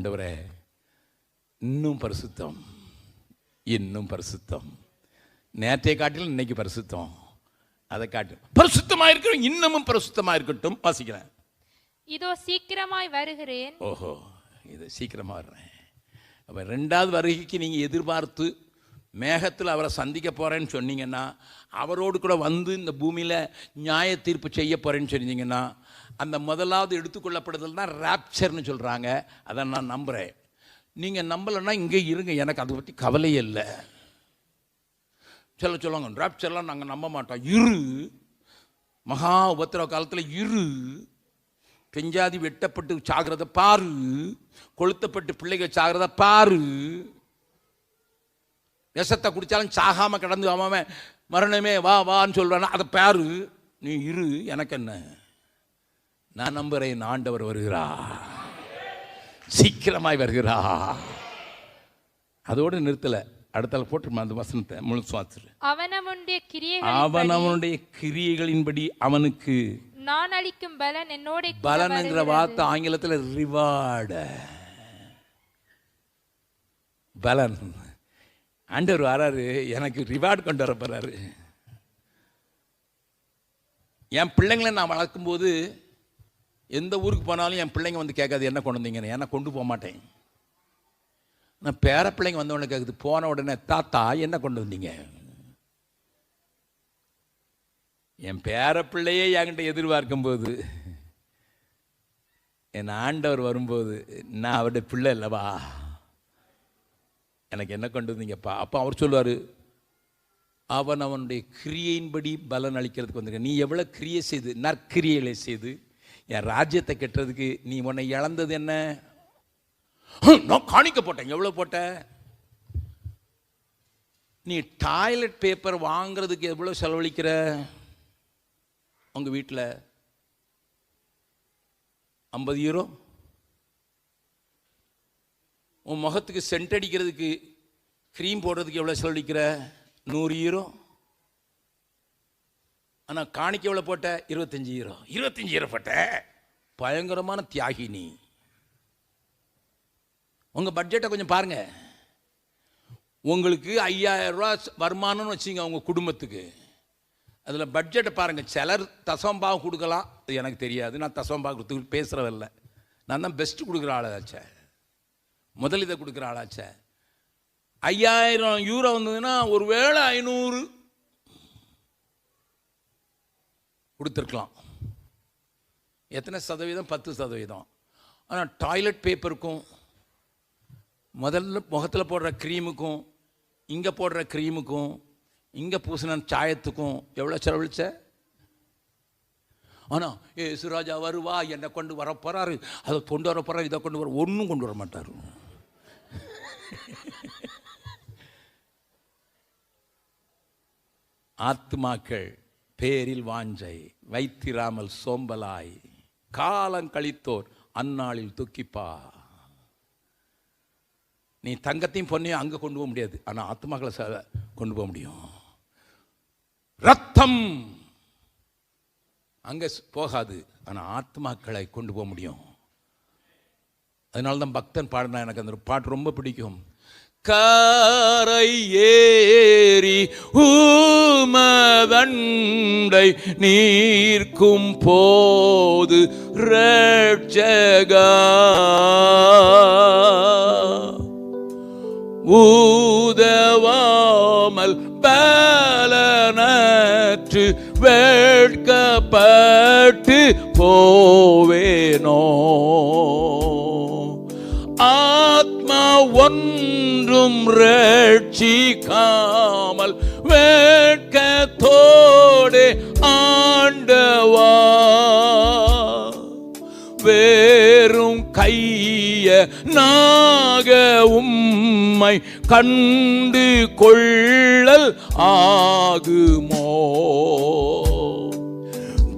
ஆண்டவரே இன்னும் பரிசுத்தம் இன்னும் பரிசுத்தம். நேற்றைய காட்டிலும் இன்னைக்கு பரிசுத்தம். அதை காட்டு. பரிசுத்தமா இருக்கட்டும் இன்னமும் பரிசுத்தமா இருக்கட்டும் வாசிக்கிறேன். இதோ சீக்கிரமாய் வருகிறேன். ஓஹோ இது சீக்கிரமா வர்றேன். அப்போ ரெண்டாவது வருகைக்கு நீங்கள் எதிர்பார்த்து மேகத்தில் அவரை சந்திக்க போகிறேன்னு சொன்னீங்கன்னா அவரோடு கூட வந்து இந்த பூமியில் நியாய தீர்ப்பு செய்ய போகிறேன்னு சொன்னீங்கன்னா அந்த முதலாவது எடுத்துக்கொள்ளப்படுதல் தான் ராப்சர்னு சொல்கிறாங்க அதை நான் நம்புகிறேன் நீங்கள் நம்பலைன்னா இங்கே இருங்க. எனக்கு அதை பற்றி கவலையே இல்லை. சொல்ல சொல்லுவாங்க ராப்சர்லாம் நாங்கள் நம்ப மாட்டோம். இரு. மகா உபத்திரவ காலத்தில் இரு. பெஞ்சாதி வெட்டப்பட்டு சாகிறத பாரு. கொளுத்தப்பட்டு பிள்ளைகள் சாகிறத பாரு. விஷத்தை குடித்தாலும் சாகாமல் கடந்து அவன் மரணமே வா வான்னு சொல்கிறான்னா அதை பாரு. நீ இரு. எனக்கு என்ன? நான் நம்புறேன் ஆண்டவர் வருகிறா சீக்கிரமாய் வருகிறா அதோடு நிறுத்தல அடுத்தால போட்டுருமா அந்த வசனத்தை முழு சுவாசிரு அவனவனுடைய கிரியைகள் அவன் அவனுடைய கிரியைகளின்படி அவனுக்கு நான் அளிக்கும் பலன் என்னோட பலனுங்கிற. வார்த்தை ஆங்கிலத்தில் ரிவார்டு பலன். ஆண்டவர் வராரு எனக்கு ரிவார்டு கொண்டு வர போறாரு. என் பிள்ளைங்களை நான் வளர்க்கும்போது எந்த ஊருக்கு போனாலும் என் பிள்ளைங்க வந்து கேட்காது என்ன கொண்டு வந்தீங்கன்னு? ஏன்னா கொண்டு போக மாட்டேன் நான் பேர பிள்ளைங்க வந்த உடனே கேட்குது போன உடனே தாத்தா என்ன கொண்டு வந்தீங்க? என் பேர பிள்ளையே என்கிட்ட எதிர்பார்க்கும் போது என் ஆண்டவர் வரும்போது நான் அவருடைய பிள்ளை இல்லவா எனக்கு என்ன கொண்டு வந்தீங்கப்பா? அப்போ அவர் சொல்லுவார் அவன் அவனுடைய கிரியையின்படி பலன் அளிக்கிறதுக்கு வந்திருக்க நீ எவ்வளோ கிரியை செய்து நற்கிரியைகளை செய்து என் ராஜ்யத்தை கெட்டுறதுக்கு நீ உன்னை இழந்தது என்ன? நான் காணிக்க போட்டேன். எவ்வளோ போட்ட? நீ டாய்லெட் பேப்பர் வாங்குறதுக்கு எவ்வளோ செலவழிக்கிற? உங்கள் வீட்டில் ஐம்பது யூரோ உன் முகத்துக்கு சென்ட் அடிக்கிறதுக்கு க்ரீம் போடுறதுக்கு எவ்வளோ செலவழிக்கிற? நூறு யூரோ ஆனால் காணிக்க எவ்வளோ போட்ட? இருபத்தஞ்சி யூரோ இருபத்தஞ்சி யூரோ போட்ட? பயங்கரமான தியாகி நீ. உங்கள் பட்ஜெட்டை கொஞ்சம் பாருங்க. உங்களுக்கு ஐயாயிரம் ரூபா வருமானம்னு வச்சுங்க உங்கள் குடும்பத்துக்கு. அதில் பட்ஜெட்டை பாருங்கள் சிலர் தசம்பாகம் கொடுக்கலாம். அது எனக்கு தெரியாது. நான் தசம்பாகம் கொடுத்து பேசுகிறதில்ல நான் தான் பெஸ்ட்டு கொடுக்குற ஆளாச்சே முதலிதை கொடுக்குற ஆளாச்சே ஐயாயிரம் யூரோ வந்ததுன்னா ஒரு வேளை ஐநூறு கொடுத்துருக்கலாம். எத்தனை சதவீதம்? பத்து சதவீதம். ஆனால் டாய்லெட் பேப்பருக்கும் முதல்ல முகத்தில் போடுற க்ரீமுக்கும் இங்கே போடுற க்ரீமுக்கும் இங்கே பூசின சாயத்துக்கும் எவ்வளோ செலவழிச்ச? ஆனால் ஏ சுராஜா வருவா என்னை கொண்டு வர போகிறாரு அதை கொண்டு வர போகிறார் இதை கொண்டு வர ஒன்றும் கொண்டு வர மாட்டார். ஆத்மாக்கள் பேரில் வாஞ்சை வைத்திராமல் சோம்பலாய் காலம் கழித்தோர் அந்நாளில் துக்கிப்பா. நீ தங்கத்தையும் பொண்ணையும் அங்கே கொண்டு போக முடியாது. ஆனால் ஆத்மாக்களை ச- கொண்டு போக முடியும். ரத்தம்! அங்கே போகாது. ஆனால் ஆத்மாக்களை கொண்டு போக முடியும். அதனால தான் பக்தன் பாடினா எனக்கு அந்த பாட்டு ரொம்ப பிடிக்கும். கரை ஏறி ஊமவண்டை நீர்க்கும் போது ரட்சகா ஊதவாமல் பலனற்று வேட்கப்பட்டு போவேனோ. ஆத்மா ஒன்றும் ரட்சிக்காமல் வேட்கத்தோடு ஆண்டவா. வேறும் கைய நாக உம்மை கண்டு கொள்ளல் ஆகுமோ?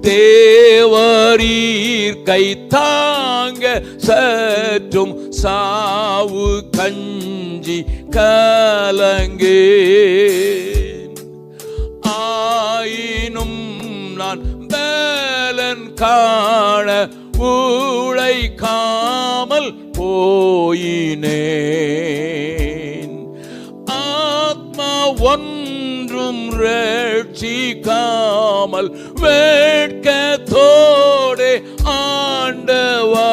தேவரீர் கை தாங்க சற்றும் சாவு கஞ்சி கலங்கே. ஆயினும் நான் பேலன் காண உழைக்காமல் போ போயினேன். ஆத்மா ஒன் ஒன்றும் ரட்சிக்காமல் வேட்கத்தோடு ஆண்டவா.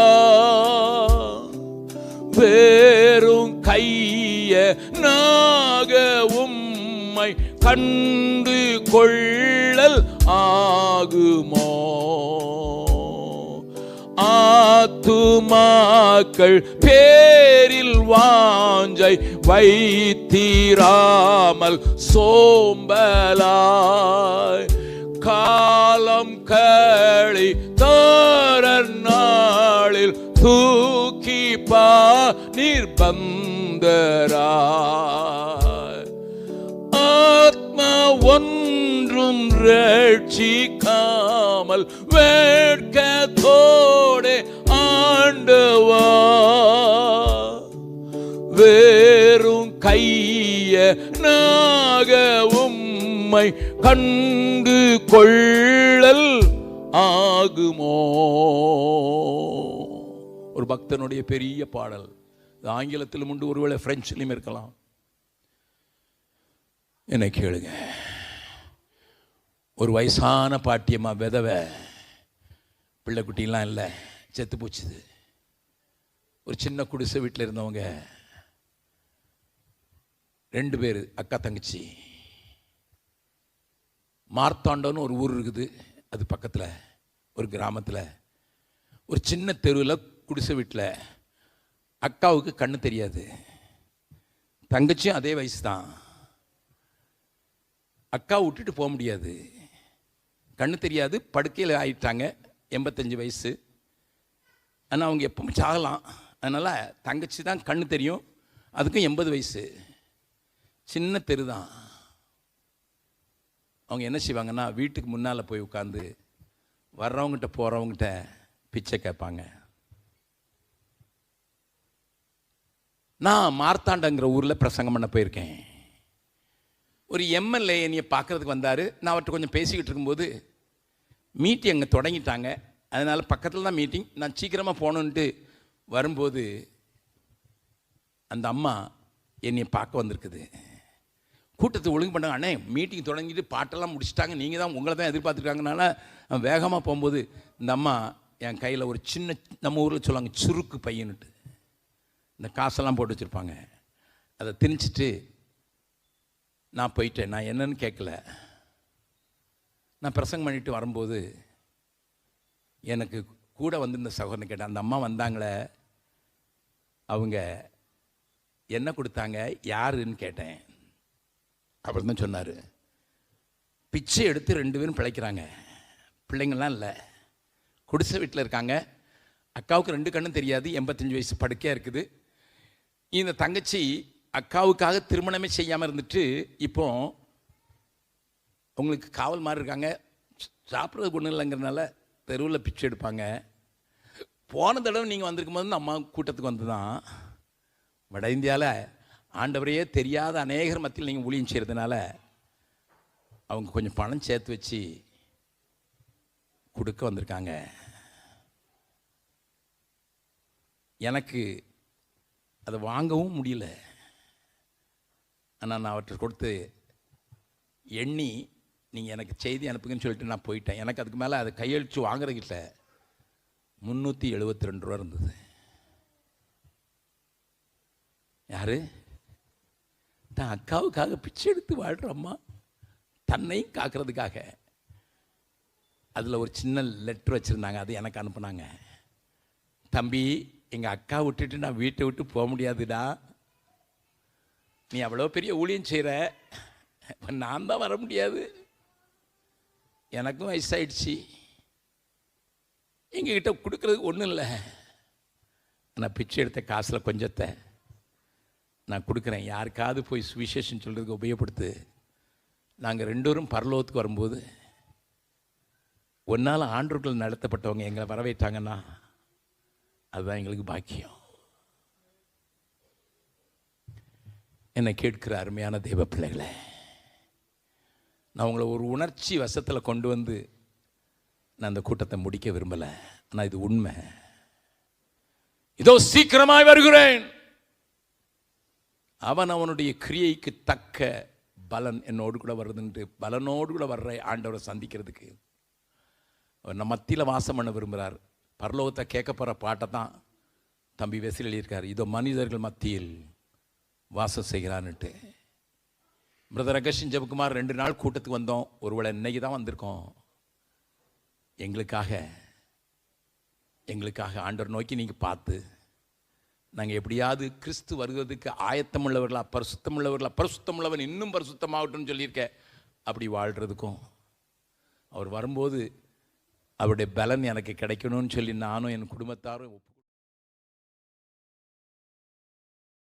வேறும் கைய நாக உம்மை கண்டு கொள்ளல் ஆகுமோ? ஆத்துமாக்கள் பேரில் வாஞ்சை வைத்தீராமல் சோம்பலாய் காலம் களி தாரர் நாளில் தூக்கி பா நிர்பந்தராய். ஆத்மா ஒன்றும் ரட்சிக்காமல் வேட்கத்தோடு ஆண்டவா வேறும் கைய நாக உம்மை கண்டு கொள்ளல் ஆகுமோ? ஒரு பக்தனுடைய பெரிய பாடல். இது ஆங்கிலத்திலும் உண்டு ஒருவேளை பிரெஞ்சிலும் இருக்கலாம். என்னை கேளுங்க. ஒரு வயசான பாட்டியம்மா விதவை. பிள்ளைக்குட்டிலாம் இல்லை செத்து போச்சுது. ஒரு சின்ன குடிசை வீட்டில் இருந்தவங்க. ரெண்டு பேர் அக்கா தங்கச்சி. மார்த்தாண்டோன்னு ஒரு ஊர் இருக்குது. அது பக்கத்தில் ஒரு கிராமத்தில். ஒரு சின்ன தெருவில் குடிசை வீட்டில் அக்காவுக்கு கண்ணு தெரியாது. தங்கச்சியும் அதே வயசு தான் அக்கா விட்டுட்டு போக முடியாது. கண்ணு தெரியாது படுக்கையில் ஆயிட்டாங்க எண்பத்தஞ்சு வயசு. ஆனால் அவங்க எப்பவும் சாகலாம். அதனால் தங்கச்சி தான் கண்ணு தெரியும். அதுக்கும் எண்பது வயசு. சின்ன தெரு தான். அவங்க என்ன செய்வாங்கன்னா வீட்டுக்கு முன்னால் போய் உட்காந்து வர்றவங்ககிட்ட போகிறவங்ககிட்ட பிச்சை கேட்பாங்க. நான் மார்த்தாண்டங்கிற ஊரில் பிரசங்கம் பண்ண போயிருக்கேன். ஒரு எம்எல்ஏ என்னைய பார்க்கறதுக்கு வந்தார். நான் அவர்கிட்ட கொஞ்சம் பேசிக்கிட்டு இருக்கும்போது மீட்டிங் அங்கே தொடங்கிட்டாங்க. அதனால் பக்கத்தில் தான் மீட்டிங் நான் சீக்கிரமாக போகணுன்ட்டு வரும்போது அந்த அம்மா என்னை பார்க்க வந்திருக்குது. கூட்டத்தை ஒழுங்கு பண்ணாங்க. அண்ணே மீட்டிங் தொடங்கிட்டு பாட்டெல்லாம் முடிச்சிட்டாங்க. நீங்கள் தான் உங்களை தான் எதிர்பார்த்துருக்காங்கனால வேகமாக போகும்போது இந்த அம்மா என் கையில் ஒரு சின்ன நம்ம ஊரில் சொல்லுவாங்க சுருக்கு பையனுட்டு இந்த காசெல்லாம் போட்டு வச்சுருப்பாங்க. அதை திணிச்சிட்டு நான் போயிட்டேன். நான் என்னன்னு கேட்கல. நான் பிரசங்கம் பண்ணிட்டு வரும்போது எனக்கு கூட வந்திருந்த சகோதரனை கேட்டேன். அந்த அம்மா வந்தாங்களே அவங்க என்ன கொடுத்தாங்க யாருன்னு கேட்டேன். அப்படின்னு தான் சொன்னார். பிச்சை எடுத்து ரெண்டு பேரும் பிழைக்கிறாங்க. பிள்ளைங்கள்லாம் இல்லை. குடிசை வீட்டில் இருக்காங்க. அக்காவுக்கு ரெண்டு கண்ணும் தெரியாது. எண்பத்தஞ்சு வயசு படுக்கையாக இருக்குது. இந்த தங்கச்சி அக்காவுக்காக திருமணமே செய்யாமல் இருந்துட்டு இப்போ உங்களுக்கு காவல் மாதிரி இருக்காங்க. சாப்பிட்றது ஒன்றும் இல்லைங்கிறனால தெருவில் பிச்சை எடுப்பாங்க. போன தடவை நீங்கள் வந்திருக்கும் போது அம்மா கூட்டத்துக்கு வந்து தான் வட இந்தியாவில் ஆண்டவரையே தெரியாத அநேகர் மத்தியில் நீங்கள் ஊழியம் செய்கிறதுனால அவங்க கொஞ்சம் பணம் சேர்த்து வச்சு கொடுக்க வந்திருக்காங்க. எனக்கு அதை வாங்கவும் முடியல. ஆனால் நான் அவற்றை கொடுத்து எண்ணி நீங்கள் எனக்கு செய்தி அனுப்புங்கன்னு சொல்லிட்டு நான் போயிட்டேன். எனக்கு அதுக்கு மேலே அதை கையெழுத்து வாங்குறதுக்கிட்ட முந்நூற்றி எழுபத்தி ரெண்டு ரூபா இருந்தது. யாரு? தான் அக்காவுக்காக பிச்சை எடுத்து வாழ்கிற அம்மா தன்னையும் காக்கிறதுக்காக அதில் ஒரு சின்ன லெட்ரு வச்சுருந்தாங்க. அது எனக்கு அனுப்புனாங்க. தம்பி எங்கள் அக்கா விட்டுட்டு நான் வீட்டை விட்டு போக முடியாதுடா. நீ அவ்வளோ பெரிய ஊழியம் செய்கிற நான் தான் வர முடியாது. எனக்கும் வயசாயிடுச்சு. எங்ககிட்ட கொடுக்குறதுக்கு ஒன்றும் இல்லை. நான் பிச்சை எடுத்த காசில் கொஞ்சத்தை நான் கொடுக்குறேன். யாருக்காவது போய் சுவிசேஷம் சொல்கிறதுக்கு உபயோகப்படுத்து. நாங்கள் ரெண்டோரும் பரலோகத்துக்கு வரும்போது ஒன்றால் ஆண்டுகள் நடத்தப்பட்டவங்க எங்களை வரவேற்றாங்கன்னா அதுதான் எங்களுக்கு பாக்கியம். என்னை கேட்கிற அருமையான தெய்வ பிள்ளைகளை நான் உங்களை ஒரு உணர்ச்சி வசத்தில் கொண்டு வந்து நான் அந்த கூட்டத்தை முடிக்க விரும்பலை. ஆனால் இது உண்மை. இதோ சீக்கிரமாய் வருகிறேன். அவன் அவனுடைய கிரியைக்கு தக்க பலன் என்னோடு கூட வருதுன்ட்டு பலனோடு கூட வர்ற ஆண்டவரை சந்திக்கிறதுக்கு. நம்ம மத்தியில் வாசம் பண்ண விரும்புகிறார் பரலோகத்தை கேட்க போகிற பாட்டை தான் தம்பி வெசில் எழுதியிருக்கார். இதோ மனிதர்கள் மத்தியில் வாசம் செய்கிறான்னுட்டு. பிரதர் அகஷின் ஜெபகுமார் ரெண்டு நாள் கூட்டத்துக்கு வந்தோம். ஒருவேளை இன்னைக்கு தான் வந்திருக்கோம். எங்களுக்காக எங்களுக்காக ஆண்டவர் நோக்கி நீங்கள் பார்த்து நாங்கள் எப்படியாவது கிறிஸ்து வருவதற்கு ஆயத்தமுள்ளவர்களா பரிசுத்தம் உள்ளவன் இன்னும் பரிசுத்தமாகட்டும்னு சொல்லியிருக்க அப்படி வாழ்கிறதுக்கும் அவர் வரும்போது அவருடைய பலன் எனக்கு கிடைக்கணும்னு சொல்லி நானும் என் குடும்பத்தாரும்